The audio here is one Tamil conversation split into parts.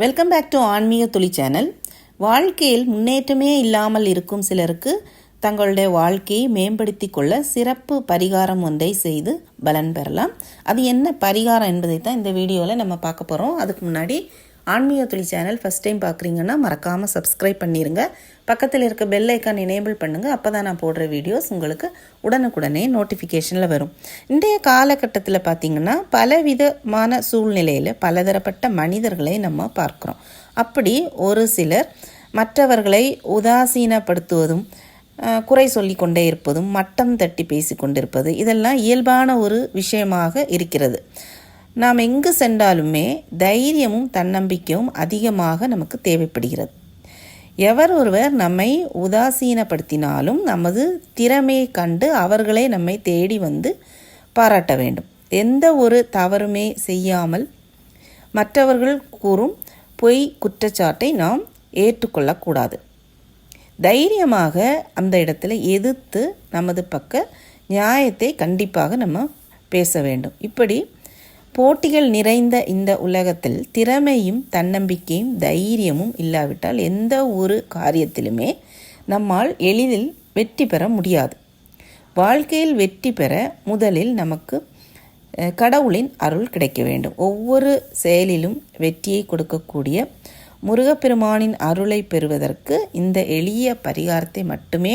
வெல்கம் பேக் டு ஆன்மீக துளி சேனல். வாழ்க்கையில் முன்னேற்றமே இல்லாமல் இருக்கும் சிலருக்கு தங்களுடைய வாழ்க்கையை மேம்படுத்தி கொள்ள சிறப்பு பரிகாரம் ஒன்றை செய்து பலன் பெறலாம். அது என்ன பரிகாரம் என்பதை தான் இந்த வீடியோவில் நம்ம பார்க்க போகிறோம் அதுக்கு முன்னாடி ஆன்மீக துளி சேனல் ஃபஸ்ட் டைம் பார்க்குறீங்கன்னா மறக்காமல் சப்ஸ்கிரைப் பண்ணிடுங்க பக்கத்தில் இருக்க பெல் ஐக்கான் எனேபிள் பண்ணுங்கள் அப்போ தான் நான் போடுற வீடியோஸ் உங்களுக்கு உடனுக்குடனே நோட்டிஃபிகேஷனில் வரும். இன்றைய காலகட்டத்தில் பார்த்திங்கன்னா பலவிதமான சூழ்நிலையில் பலதரப்பட்ட மனிதர்களை நம்ம பார்க்குறோம். அப்படி ஒரு சிலர் மற்றவர்களை உதாசீனப்படுத்துவதும் குறை சொல்லி கொண்டே இருப்பதும் மட்டம் தட்டி பேசி கொண்டிருப்பது இதெல்லாம் இயல்பான ஒரு விஷயமாக இருக்கிறது. நாம் எங்கு சென்றாலுமே தைரியமும் தன்னம்பிக்கையும் அதிகமாக நமக்கு தேவைப்படுகிறது. எவர் ஒருவர் நம்மை உதாசீனப்படுத்தினாலும் நமது திறமையை கண்டு அவர்களே நம்மை தேடி வந்து பாராட்ட வேண்டும். எந்த ஒரு தவறுமே செய்யாமல் மற்றவர்கள் கூறும் பொய் குற்றச்சாட்டை நாம் ஏற்றுக்கொள்ளக்கூடாது தைரியமாக அந்த இடத்துல எதிர்த்து நமது பக்க நியாயத்தை கண்டிப்பாக நம்ம பேச வேண்டும். இப்படி போட்டிகள் நிறைந்த இந்த உலகத்தில் திறமையும் தன்னம்பிக்கையும் தைரியமும் இல்லாவிட்டால் எந்த ஒரு காரியத்திலுமே நம்மால் எளிதில் வெற்றி பெற முடியாது. வாழ்க்கையில் வெற்றி பெற முதலில் நமக்கு கடவுளின் அருள் கிடைக்க வேண்டும். ஒவ்வொரு செயலிலும் வெற்றியை கொடுக்கக்கூடிய முருகப்பெருமானின் அருளை பெறுவதற்கு இந்த எளிய பரிகாரத்தை மட்டுமே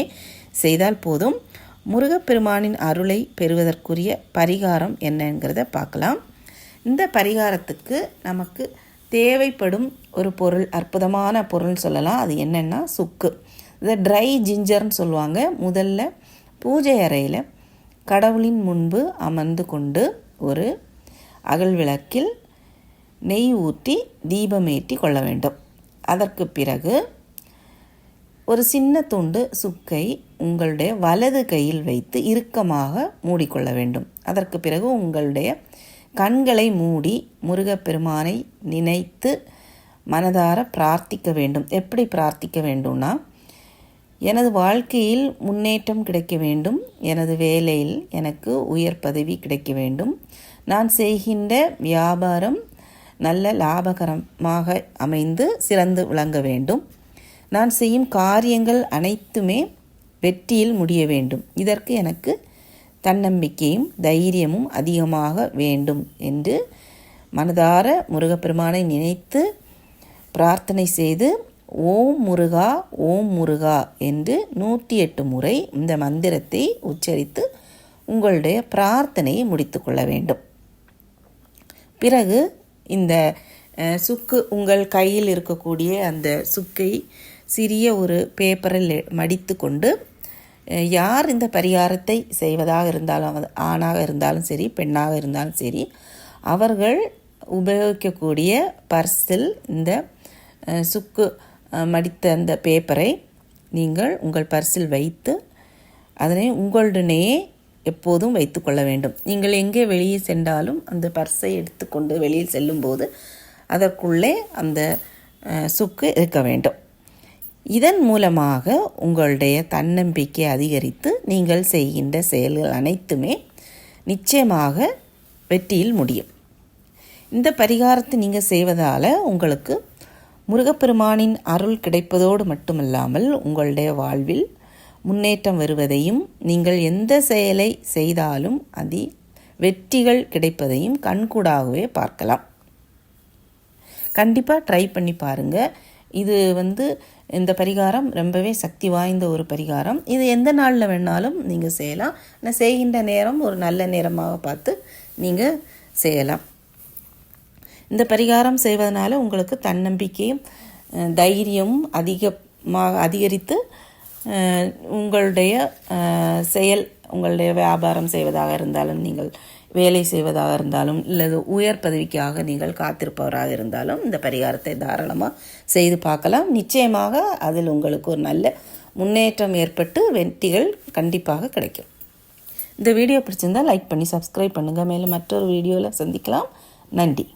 செய்தால் போதும். முருகப்பெருமானின் அருளை பெறுவதற்குரிய பரிகாரம் என்னங்கிறத பார்க்கலாம். இந்த பரிகாரத்துக்கு நமக்கு தேவைப்படும் ஒரு பொருள் அற்புதமான பொருள் சொல்லலாம். அது என்னென்னா சுக்கு. இதை ட்ரை ஜிஞ்சர்னு சொல்லுவாங்க. முதல்ல பூஜை அறையில் கடவுளின் முன்பு அமர்ந்து கொண்டு ஒரு அகல் விளக்கில் நெய் ஊற்றி தீபமேற்றி கொள்ள வேண்டும். அதற்கு பிறகு ஒரு சின்ன துண்டு சுக்கை உங்களுடைய வலது கையில் வைத்து இறுக்கமாக மூடிக்கொள்ள வேண்டும். அதற்கு பிறகு உங்களுடைய கண்களை மூடி முருகப்பெருமானை நினைத்து மனதார பிரார்த்திக்க வேண்டும். எப்படி பிரார்த்திக்க வேண்டும்னா எனது வாழ்க்கையில் முன்னேற்றம் கிடைக்க வேண்டும். எனது வேலையில் எனக்கு உயர் பதவி கிடைக்க வேண்டும். நான் செய்கின்ற வியாபாரம் நல்ல லாபகரமாக அமைந்து சிறந்து விளங்க வேண்டும். நான் செய்யும் காரியங்கள் அனைத்துமே வெற்றியில் முடிய வேண்டும். இதற்கு எனக்கு தன்னம்பிக்கையும் தைரியமும் அதிகமாக வேண்டும் என்று மனதார முருகப்பெருமானை நினைத்து பிரார்த்தனை செய்து ஓம் முருகா ஓம் முருகா என்று நூற்றி எட்டு முறை இந்த மந்திரத்தை உச்சரித்து உங்களுடைய பிரார்த்தனையை முடித்துக்கொள்ள வேண்டும். பிறகு இந்த சுக்கு உங்கள் கையில் இருக்கக்கூடிய அந்த சுக்கை சிறிய ஒரு பேப்பரில் மடித்து கொண்டு யார் இந்த பரிகாரத்தை செய்வதாக இருந்தாலும் அது ஆணாக இருந்தாலும் சரி பெண்ணாக இருந்தாலும் சரி அவர்கள் உபயோகிக்கக்கூடிய பர்ஸில் இந்த சுக்கு மடித்த அந்த பேப்பரை நீங்கள் உங்கள் பர்ஸில் வைத்து அதனை உங்களுடனேயே எப்போதும் வைத்துக்கொள்ள வேண்டும். நீங்கள் எங்கே வெளியே சென்றாலும் அந்த பர்ஸை எடுத்துக்கொண்டு வெளியில் செல்லும்போது அதற்குள்ளே அந்த சுக்கு இருக்க வேண்டும். இதன் மூலமாக உங்களுடைய தன்னம்பிக்கை அதிகரித்து நீங்கள் செய்கின்ற செயல்கள் அனைத்துமே நிச்சயமாக வெற்றியில் முடியும். இந்த பரிகாரத்தை நீங்கள் செய்வதால் உங்களுக்கு முருகப்பெருமானின் அருள் கிடைப்பதோடு மட்டுமல்லாமல் உங்களுடைய வாழ்வில் முன்னேற்றம் வருவதையும் நீங்கள் எந்த செயலை செய்தாலும் அதி வெற்றிகள் கிடைப்பதையும் கண்கூடாகவே பார்க்கலாம். கண்டிப்பாக ட்ரை பண்ணி பாருங்கள் இது வந்து இந்த பரிகாரம் ரொம்பவே சக்தி வாய்ந்த ஒரு பரிகாரம். இது எந்த நாளில் வேணாலும் நீங்கள் செய்யலாம். ஆனால் செய்கின்ற நேரம் ஒரு நல்ல நேரமாக பார்த்து நீங்கள் செய்யலாம். இந்த பரிகாரம் செய்வதனால உங்களுக்கு தன்னம்பிக்கையும் தைரியமும் அதிகமாக அதிகரித்து உங்களுடைய செயல் உங்களுடைய வியாபாரம் செய்வதாக இருந்தாலும் நீங்கள் வேலை செய்வதாக இருந்தாலும் இல்லது உயர் பதவிக்காக நீங்கள் காத்திருப்பவராக இருந்தாலும் இந்த பரிகாரத்தை தாராளமாக செய்து பார்க்கலாம். நிச்சயமாக அதில் உங்களுக்கு ஒரு நல்ல முன்னேற்றம் ஏற்பட்டு வெற்றிகள் கண்டிப்பாக கிடைக்கும். இந்த வீடியோ பிடிச்சிருந்தால் லைக் பண்ணி சப்ஸ்கிரைப் பண்ணுங்கள் மேலும் மற்றொரு வீடியோவில் சந்திக்கலாம். நன்றி.